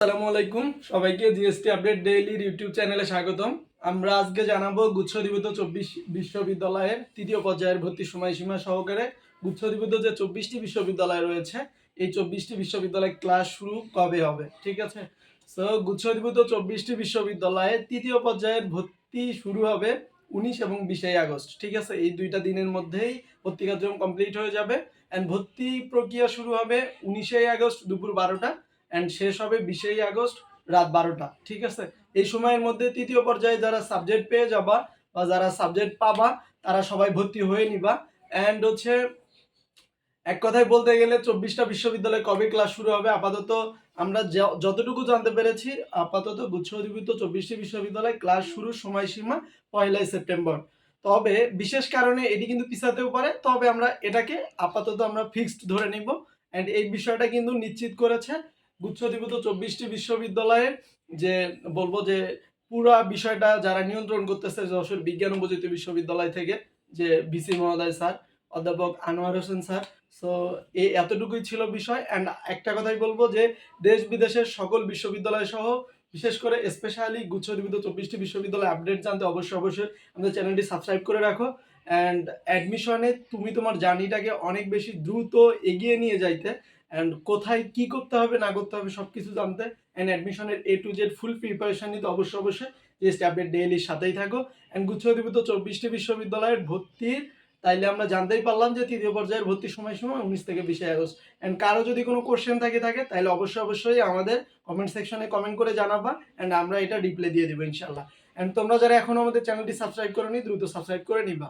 আসসালামু আলাইকুম। সবাইকে জিএসটি আপডেট ডেইলির ইউটিউব চ্যানেলে স্বাগতম। আমরা আজকে জানাব গুচ্ছদীভূত চব্বিশ বিশ্ববিদ্যালয়ের তৃতীয় পর্যায়ের ভর্তি সময়সীমা সহকারে গুচ্ছদীভূত যে চব্বিশটি বিশ্ববিদ্যালয় রয়েছে, এই চব্বিশটি বিশ্ববিদ্যালয় ক্লাস শুরু কবে হবে? ঠিক আছে? সো গুচ্ছদীভূত চব্বিশটি বিশ্ববিদ্যালয়ে তৃতীয় পর্যায়ের ভর্তি শুরু হবে উনিশ এবং বিশে আগস্ট। ঠিক আছে? এই দুইটা দিনের মধ্যেই ভর্তি কার্যক্রম কমপ্লিট হয়ে যাবে। অ্যান্ড ভর্তি প্রক্রিয়া শুরু হবে উনিশে আগস্ট দুপুর বারোটা। অ্যান্ড শেষ হবে বিশেই আগস্ট, রাত বারোটা। ঠিক আছে? এই সময়ের মধ্যে তৃতীয় পর্যায়ে যারা সাবজেক্ট পেয়ে যাবা বা যারা সাবজেক্ট পাবা, তারা সবাই ভর্তি হয়ে নিবা। অ্যান্ড হচ্ছে, এক কথায় বলতে গেলে চব্বিশটা বিশ্ববিদ্যালয়ে কবে ক্লাস শুরু হবে? আপাতত আমরা যতটুকু জানতে পেরেছি, আপাতত গুচ্ছ অধিভুক্ত চব্বিশটি বিশ্ববিদ্যালয়ে ক্লাস শুরুর সময়সীমা পয়লাই সেপ্টেম্বর। তবে বিশেষ কারণে এটি কিন্তু পিছাতেও পারে, তবে আমরা এটাকে আপাতত আমরা ফিক্সড ধরে নিব। অ্যান্ড এই বিষয়টা কিন্তু নিশ্চিত করেছে গুচ্ছদীভূত চব্বিশটি বিশ্ববিদ্যালয়ে যে বলব যে পুরা বিষয়টা যারা নিয়ন্ত্রণ করতেছে যশোর বিজ্ঞান ও প্রযুক্তি বিশ্ববিদ্যালয় থেকে, যে বিসি মহোদয় স্যার, অধ্যাপক আনোয়ার হোসেন স্যার। সো এই এতটুকুই ছিল বিষয়। অ্যান্ড একটা কথাই বলব যে দেশ বিদেশের সকল বিশ্ববিদ্যালয় সহ, বিশেষ করে স্পেশালি গুচ্ছদীভূত চব্বিশটি বিশ্ববিদ্যালয় আপডেট জানতে অবশ্যই অবশ্যই আমাদের চ্যানেলটি সাবস্ক্রাইব করে রাখো। অ্যান্ড অ্যাডমিশনে তুমি তোমার জার্নিটাকে অনেক বেশি দ্রুত এগিয়ে নিয়ে যাইতে। অ্যান্ড কোথায় কি করতে হবে, না করতে হবে সব কিছু জানতে। অ্যান্ড অ্যাডমিশনের A to Z full preparation নিতে অবশ্যই অবশ্যই যে আপডেট ডেইলির সাথেই থাকো। অ্যান্ড গুচ্ছদীভূত চব্বিশটি বিশ্ববিদ্যালয়ের ভর্তির তাইলে আমরা জানতেই পারলাম যে তৃতীয় পর্যায়ের ভর্তির সময়সীমা উনিশ থেকে বিশে আগস্ট। অ্যান্ড কারও যদি কোনো কোশ্চেন থাকে থাকে তাহলে অবশ্যই অবশ্যই আমাদের কমেন্ট সেকশনে কমেন্ট করে জানাবা। অ্যান্ড আমরা এটা রিপ্লাই দিয়ে দেবো ইনশাল্লাহ অ্যান্ড তোমরা যারা এখনও আমাদের চ্যানেলটি সাবস্ক্রাইব করোনি, দ্রুত সাবস্ক্রাইব করে নিবা।